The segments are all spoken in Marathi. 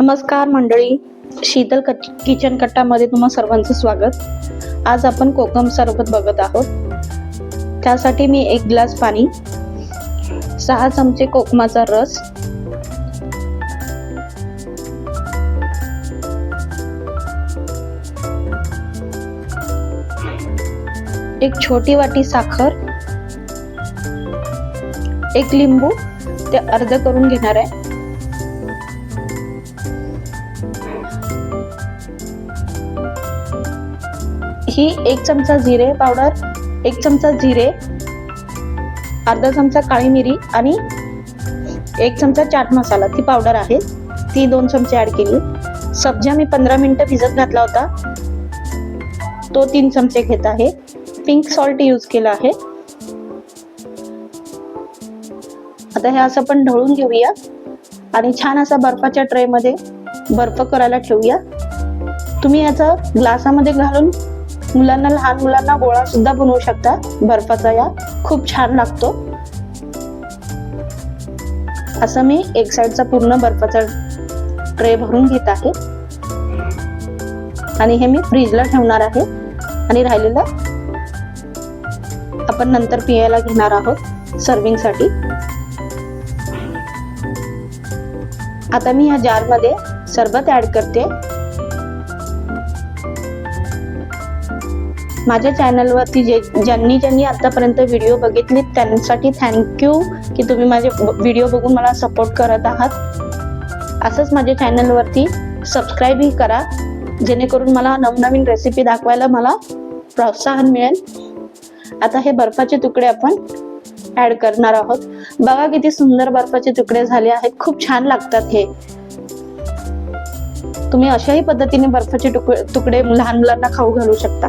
नमस्कार मंडळी. शीतल कच- किचन कट्टामध्ये तुम्हा सर्वांचं स्वागत. आज आपण कोकम सरबत बघत आहोत. त्यासाठी मी एक ग्लास पाणी सहा चमचे कोकमाचा रस एक छोटी वाटी साखर एक लिंबू ते अर्ध करून घेणार आहे. ही एक चमचा जिरे पावडर एक चमचा जिरे अर्धा चमचा काळी मिरी आणि एक चमचा चाट मसाला. ती पावडर आहे. ती दोन चमचे ऍड केली. सब्जा मी पंधरा मिनिटं भिजत घातला होता. तो तीन चमचे घेत आहे. पिंक सॉल्ट यूज केला आहे. आता हे असं पण ढवळून घेऊया. आणि छान असा बर्फाच्या ट्रेमध्ये बर्फ करायला ठेवूया. तुम्ही याचा ग्लासामध्ये घालून मुलांना लहान मुलांना गोळा सुद्धा बनवू शकता बर्फाचा या. खूप छान लागतो. असं मी एक साइडचा पूर्ण बर्फाचा ट्रे भरून घेत आहे. आणि हे मी फ्रीजला ठेवणार आहे. आणि राहिलेलं आपण नंतर पियायला घेणार आहोत सर्विंगसाठी. आता मी ह्या जारमध्ये सरबत ऍड करते. माझ्या चॅनलवरती जे ज्यांनी ज्यांनी आतापर्यंत व्हिडिओ बघितले त्यांसाठी थँक्यू की तुम्ही माझे व्हिडिओ बघून मला सपोर्ट करत आहात. असंच माझ्या चॅनलवरती सबस्क्राईबही करा जेणेकरून मला नवनवीन रेसिपी दाखवायला मला प्रोत्साहन मिळेल. आता हे बर्फाचे तुकडे आपण ऍड करणार आहोत. बघा किती सुंदर बर्फाचे तुकडे झाले आहेत. खूप छान लागतात हे. तुम्ही अशाही पद्धतीने बर्फाचे तुकडे तुकडे लहान मुलांना खाऊ घालू शकता.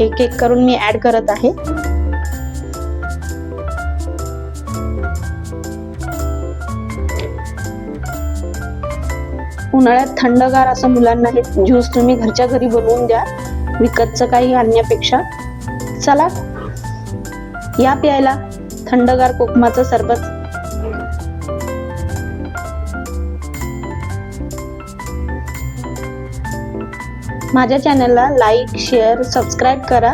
एक एक करून मी ऍड करत आहे. उन्हाळ्यात थंडगार असं मुलांना हे ज्यूस तुम्ही घरच्या घरी बनवून द्या विकतचं काही आणण्यापेक्षा. चला या प्यायला थंडगार कोकमाचं सरबत माझ्या चॅनलला लाईक शेअर सबस्क्राईब करा.